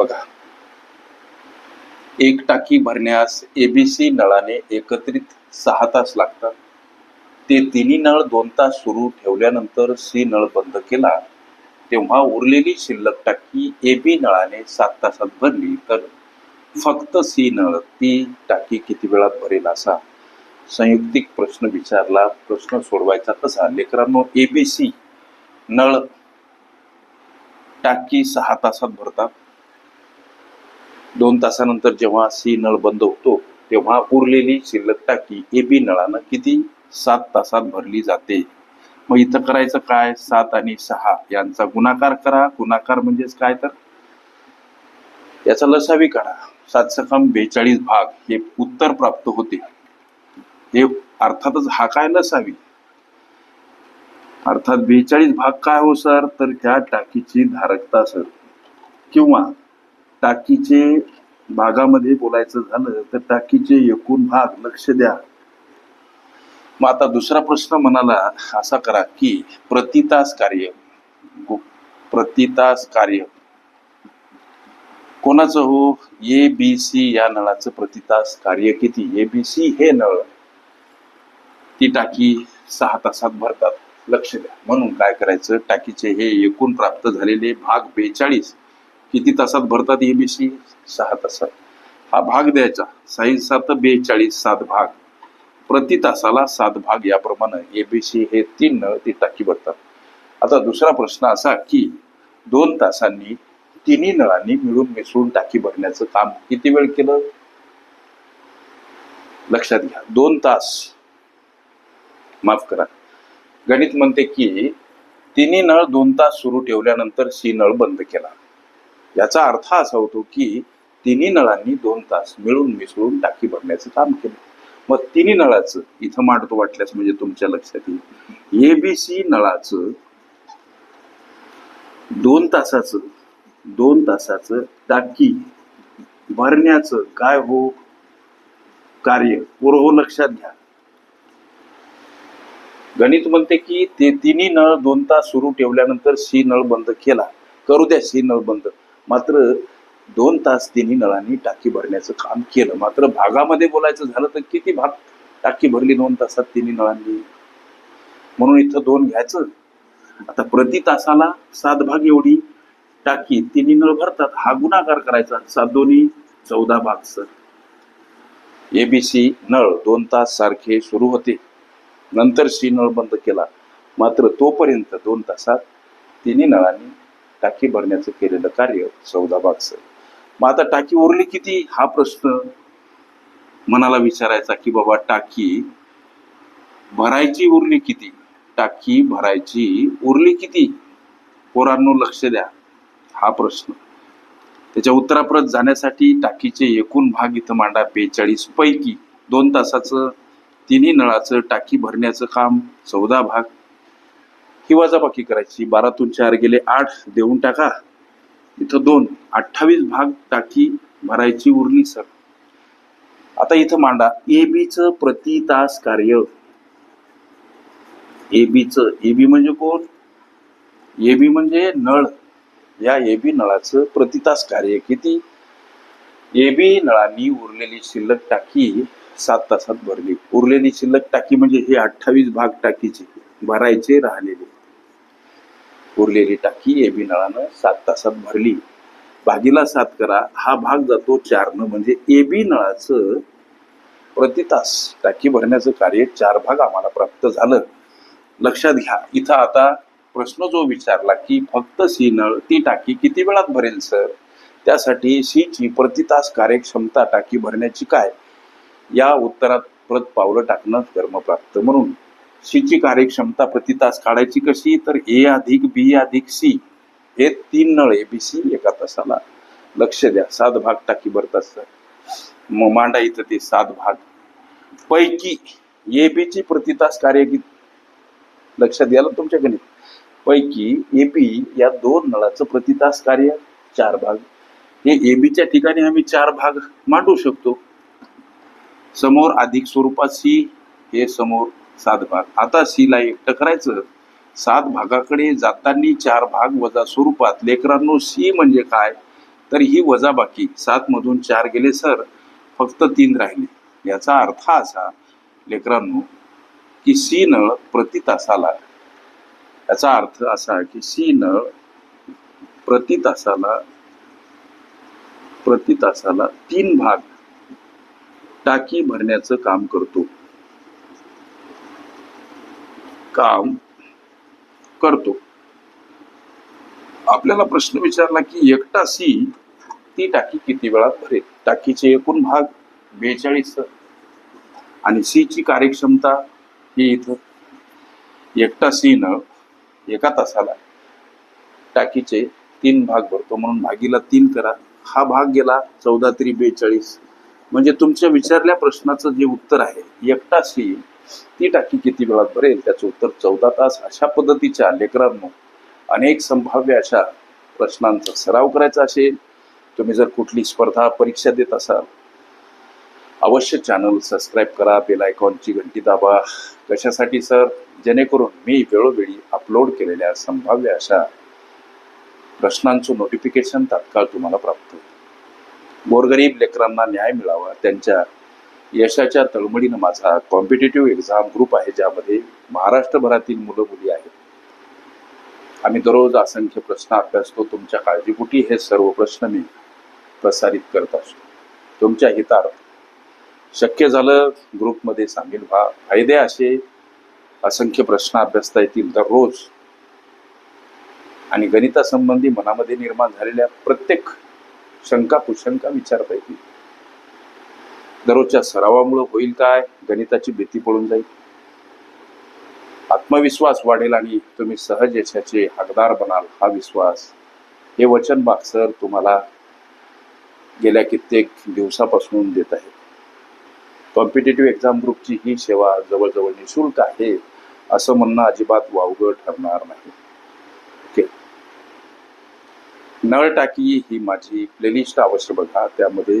बघा. एक टाकी भरण्यास एबीसी नळाने एकत्रित सहा तास लागतात. ते तिन्ही नळ दोन तास सुरू ठेवल्यानंतर सी नळ बंद केला तेव्हा उरलेली शिल्लक टाकी ए बी नळाने सात तासात भरली. तर फक्त सी नळ ती टाकी किती वेळात भरेल असा संयुक्तिक प्रश्न विचारला प्रश्न सोडवायचा कसा? लेकरांनो एबीसी नळ टाकी सहा तासात भरतात. दोन तासानंतर जेव्हा सी नळ बंद होतो तेव्हा उरलेली शिल्लक टाकी ए बी नळानं किती? सात तासात भरली जाते. मग इथं करायचं काय? सात आणि सहा यांचा गुणाकार करा. गुणाकार म्हणजेच काय तर? याचा लसावी काढा. सात सकम बेचाळीस भाग हे उत्तर प्राप्त होते. हे अर्थातच हा काय लसावी? अर्थात बेचाळीस भाग काय हो सर? तर त्या टाकीची धारकता सर. किंवा टाकीचे भागामध्ये बोलायचं झालं तर टाकीचे एकूण भाग लक्ष द्या. मग आता दुसरा प्रश्न म्हणाला असा करा की प्रतितास कार्य प्रतितास कार्य. कोणाचं हो? ए बी सी या नळाचं प्रतितास कार्य किती? ए बी सी हे नळ. ती टाकी सहा तासात भरतात. लक्ष द्या. म्हणून काय करायचं? टाकीचे हे एकूण प्राप्त झालेले भाग बेचाळीस. किती तासात भरतात एबीसी सहा तासात. हा भाग द्यायचा. साई सात बेचाळीस सात भाग. प्रति तासाला सात भाग याप्रमाणे. एबीसी हे तीन नळ ती टाकी भरतात. आता दुसरा प्रश्न असा की दोन तासांनी तिन्ही नळांनी मिळून मिसळून टाकी भरण्याचं काम किती वेळ केलं? लक्षात घ्या. दोन तास. माफ करा. गणित म्हणते की तिन्ही नळ दोन तास सुरू ठेवल्यानंतर सी नळ बंद केला. याचा अर्थ असा होतो की तिन्ही नळांनी दोन तास मिळून मिसळून टाकी भरण्याचं काम केलं. मग तिन्ही नळाचं इथं मांडतो वाटल्यास म्हणजे तुमच्या लक्षात येईल. एबीसी नळाचं दोन तासाचं दोन तासाचं टाकी भरण्याचं काय हो? कार्य पूर्व हो लक्षात घ्या. गणित म्हणते की ते तिन्ही नळ दोन तास सुरू ठेवल्यानंतर सी नळ बंद केला. करू द्या सी नळ बंद. मात्र दोन तास तिन्ही नळांनी टाकी भरण्याचं काम केलं. मात्र भागामध्ये बोलायचं झालं तर किती भाग टाकी भरली दोन तासात तिन्ही नळांनी? म्हणून इथं दोन घ्यायचं. आता प्रति तासाला सात भाग एवढी टाकी तिन्ही नळ भरतात. हा गुणाकार करायचा. सात दोन्ही चौदा भाग सर. एबीसी नळ दोन तास सारखे सुरू होते. नंतर सी नळ बंद केला. मात्र तोपर्यंत दोन तासात तिन्ही नळांनी टाकी भरण्याचं केलेलं कार्य चौदा भाग मग आता टाकी उरली किती? हा प्रश्न मनाला विचारायचा की बाबा टाकी भरायची उरली किती? टाकी भरायची उरली किती? पोरांनो लक्ष द्या. हा प्रश्न. त्याच्या उत्तराप्रत जाण्यासाठी टाकीचे एकूण भाग इथं मांडा बेचाळीस पैकी. दोन तासाचं तिन्ही नळाचं टाकी भरण्याचं काम चौदा भाग. ही वजाबाकी करायची. बारातून चार गेले आठ देऊन टाका. इथं दोन. अठ्ठावीस भाग टाकी भरायची उरली सर. आता इथं मांडा. ए बीचं प्रति तास कार्य. ए बीचं ए बी म्हणजे कोण? ए बी म्हणजे नळ. या ए बी नळाचं प्रति तास कार्य किती? ए बी नळांनी उरलेली शिल्लक टाकी सात तासात भरली. उरलेली शिल्लक टाकी म्हणजे हे अठ्ठावीस भाग टाकीचे भरायचे राहिलेले. उरलेली टाकी ए बी नळानं सात तासात भरली. भागीला सात करा हा भाग जातो चारनं म्हणजे ए बी नळाचं प्रति तास टाकी भरण्याचं कार्य चार भाग आम्हाला प्राप्त झालं. लक्षात घ्या इथं आता प्रश्न जो विचारला की फक्त सी नळ ती टाकी किती वेळात भरेल सर? त्यासाठी सी ची प्रति तास कार्यक्षमता टाकी भरण्याची काय? या उत्तरात परत पावलं टाकणं कर्मप्राप्त म्हणून. सी ची कार्यक्षमता प्रति तास काढायची कशी? तर ए अधिक बी अधिक सी. हे तीन नळ ए बी सी एका तासाला. लक्ष द्या. सात भाग टाकी भरतात सर मग मांडा इथं ते सात भाग. पैकी ए बीची प्रति तास कार्य लक्षात द्यायला तुमच्या गणित. पैकी ए बी या दोन नळाचं प्रति तास कार्य चार भाग. हे ए बीच्या ठिकाणी आम्ही चार भाग मांडू शकतो. समोर अधिक स्वरूपात सी हे समोर सात भाग. आता सी ला एकटं करायचं सात भागाकडे जातानी चार भाग वजा स्वरूपात. लेकरांनो सी म्हणजे काय? तर ही वजाबाकी सात मधून चार गेले सर. फक्त तीन राहिले. याचा अर्थ असा लेकरांनो की सी नळ प्रति तासाला याचा अर्थ असा की सी नळ प्रति तासाला प्रति तासाला तीन भाग टाकी भरण्याचं काम करतो. काम करतो. आपल्याला प्रश्न विचारला की एकटा सी ती टाकी किती वेळात भरेल? टाकीचे एकूण भाग बेचाळीस. आणि सी ची कार्यक्षमता ही इथं एकटा सी न एका तासाला टाकीचे तीन भाग भरतो म्हणून भागीला तीन करा. हा भाग गेला चौदा तरी बेचाळीस. म्हणजे तुमच्या विचारल्या प्रश्नाचं जे उत्तर आहे एकटा सी ती टाकी किती वेळात भरेल? त्याचं उत्तर चौदा तास अशा पद्धतीच्या लेकरांनो अनेक संभाव्य अशा प्रश्नांचा सराव करायचा असेल. तुम्ही जर कुठली स्पर्धा परीक्षा देत असाल अवश्य चॅनल सबस्क्राईब करा बेल आयकॉनची घंटी दाबा. कशासाठी सर जेणेकरून मी वेळोवेळी अपलोड केलेल्या संभाव्य अशा प्रश्नांचं नोटिफिकेशन तात्काळ तुम्हाला प्राप्त होईल. गोरगरीब लेकरांना न्याय मिळावा त्यांच्या यशाच्या तळमळीनं माझा कॉम्पिटेटिव्ह एक्झाम ग्रुप आहे ज्यामध्ये महाराष्ट्रभरातील मुलं मुली आहेत. आम्ही दररोज असंख्य प्रश्न अभ्यासतो. तुमच्या काळजीपोटी हे सर्व प्रश्न मी प्रसारित करत असतो. तुमच्या हितार्थ. शक्य झालं ग्रुपमध्ये सामील व्हा. फायदे असे असंख्य प्रश्न अभ्यासता येतील दररोज. आणि गणितासंबंधी मनामध्ये निर्माण झालेल्या प्रत्येक शंका कुशंका विचारता येतील. दररोजच्या सरावामुळे होईल काय? गणिताची भीती पडून जाईल. आत्मविश्वास वाढेल आणि तुम्ही सहज यशाचे हकदार बनाल हा विश्वास. हे वचन सर तुम्हाला गेल्या कित्येक दिवसापासून देत आहे कॉम्पिटेटिव्ह एक्झाम ग्रुपची ही सेवा जवळजवळ निशुल्क आहे असं म्हणणं अजिबात वावगं ठरणार नाही. ओके. नळ टाकी ही माझी प्लेलिस्ट अवश्य बघा. त्यामध्ये